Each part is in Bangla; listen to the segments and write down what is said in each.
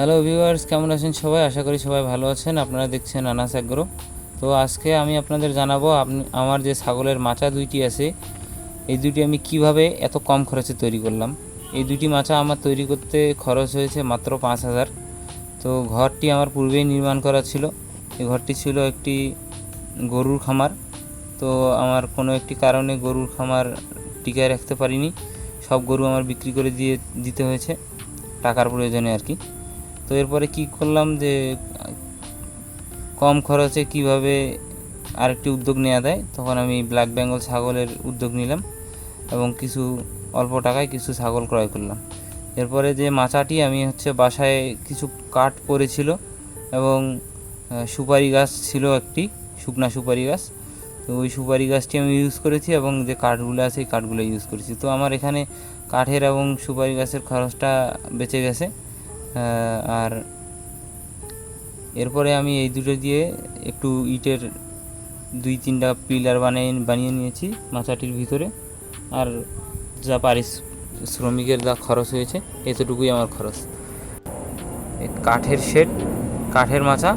হ্যালো ভিউয়ার্স কেমন আছেন সবাই? আশা করি সবাই ভালো আছেন। আপনারা দেখছেন আনাস অ্যাগ্রো তো আজকে আমি আপনাদের জানাব আপনি, আমার যে ছাগলের মাচা দুইটি আছে, এই দুটি আমি কীভাবে এত কম খরচে তৈরি করলাম? এই দুটি মাচা আমার তৈরি করতে খরচ হয়েছে মাত্র পাঁচ হাজার। তো ঘরটি আমার পূর্বেই নির্মাণ করা ছিল। এই ঘরটি ছিল একটি গরুর খামার। তো আমার কোনো একটি কারণে গরুর খামার টিকায় রাখতে পারিনি। সব গরু আমার বিক্রি করে দিয়ে দিতে হয়েছে। টাকার প্রয়োজনে আর কি। তো এরপরে কি করলাম যে, কম খরচে কীভাবে আরেকটি উদ্যোগ নেওয়া যায়, তখন আমি ব্ল্যাক বেঙ্গল ছাগলের উদ্যোগ নিলাম এবং কিছু অল্প টাকায় কিছু ছাগল ক্রয় করলাম। এরপরে যে মাচাটি আমি হচ্ছে বাসায় কিছু কাঠ পড়েছিল এবং সুপারি গাছ ছিল একটি, শুকনা সুপারি গাছ। তো ওই সুপারি গাছটি আমি ইউজ করেছি এবং যে কাঠগুলো আছে, এই কাঠগুলো ইউজ করেছি। তো আমার এখানে কাঠের এবং সুপারি গাছের খরচটা বেঁচে গেছে। আর এরপরে আমি এই দুটো দিয়ে একটু ইটের দুই তিনটা পিলার বানিয়ে বানিয়ে নিয়েছি মাচাটির ভিতরে। আর যা পারিস শ্রমিকের যা খরচ হয়েছে, এতটুকুই আমার খরচ। কাঠের শেড, কাঠের মাছা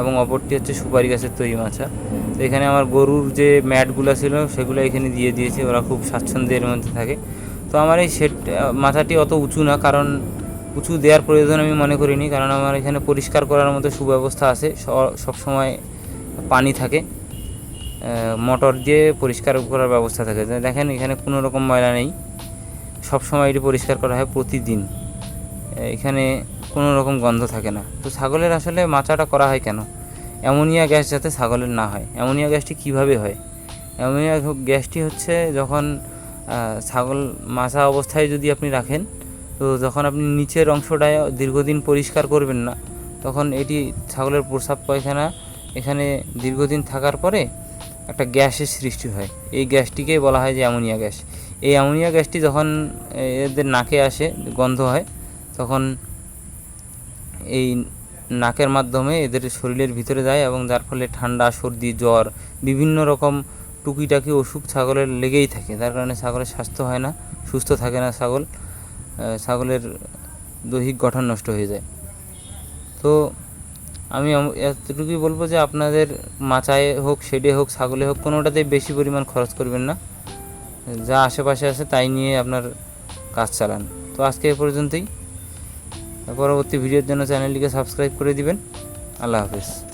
এবং অপরটি হচ্ছে সুপারি গাছের তৈরি মাচা তো এখানে আমার গরুর যে ম্যাটগুলো ছিল, সেগুলো এখানে দিয়ে দিয়েছে, ওরা খুব স্বাচ্ছন্দ্যের মধ্যে থাকে। তো আমার এই শেড, মাথাটি অত উঁচু না, কারণ উঁচু দেওয়ার প্রয়োজন আমি মনে করিনি, কারণ আমার এখানে পরিষ্কার করার মতো সুব্যবস্থা আছে, স- সবসময় পানি থাকে। মোটর দিয়ে পরিষ্কার করার ব্যবস্থা থাকে। দেখেন এখানে কোনো রকম ময়লা নেই। সবসময় এটি পরিষ্কার করা হয় প্রতিদিন। এখানে কোনো রকম গন্ধ থাকে না। তো ছাগলের আসলে মাচাটা করা হয় কেন? অ্যামোনিয়া গ্যাস যাতে ছাগলের না হয়। অ্যামোনিয়া গ্যাসটি কীভাবে হয়? অ্যামোনিয়া গ্যাসটি হচ্ছে যখন ছাগল মাছা অবস্থায় যদি আপনি রাখেন তো যখন আপনি নিচের অংশটায় দীর্ঘদিন পরিষ্কার করবেন না, তখন এটি ছাগলের প্রস্রাব পায়খানা, এখানে দীর্ঘদিন থাকার পরে একটা গ্যাসের সৃষ্টি হয়। এই গ্যাসটিকেই বলা হয় যে অ্যামোনিয়া গ্যাস। এই অ্যামোনিয়া গ্যাসটি যখন এদের নাকে আসে, গন্ধ হয়, তখন এই নাকের মাধ্যমে এদের শরীরের ভিতরে যায় এবং যার ফলে ঠান্ডা, সর্দি, জ্বর, বিভিন্ন রকম টুকিটাকি অসুখ ছাগলের লেগেই থাকে। তার কারণে ছাগলের স্বাস্থ্য হয় না, সুস্থ থাকে না ছাগল। ছাগলের দৈহিক গঠন নষ্ট হয়ে যায়। তো আমি এতটুকুই বলব যে আপনাদের মাচায় হোক, শেডে হোক, ছাগলে হোক, কোনোটাতেই বেশি পরিমাণ খরচ করবেন না। যা আশেপাশে আছে তাই নিয়ে আপনার কাজ চালান। তো আজকে এ পর্যন্তই। পরবর্তী ভিডিওর জন্য চ্যানেলটিকে সাবস্ক্রাইব করে দিবেন। আল্লাহ হাফেজ।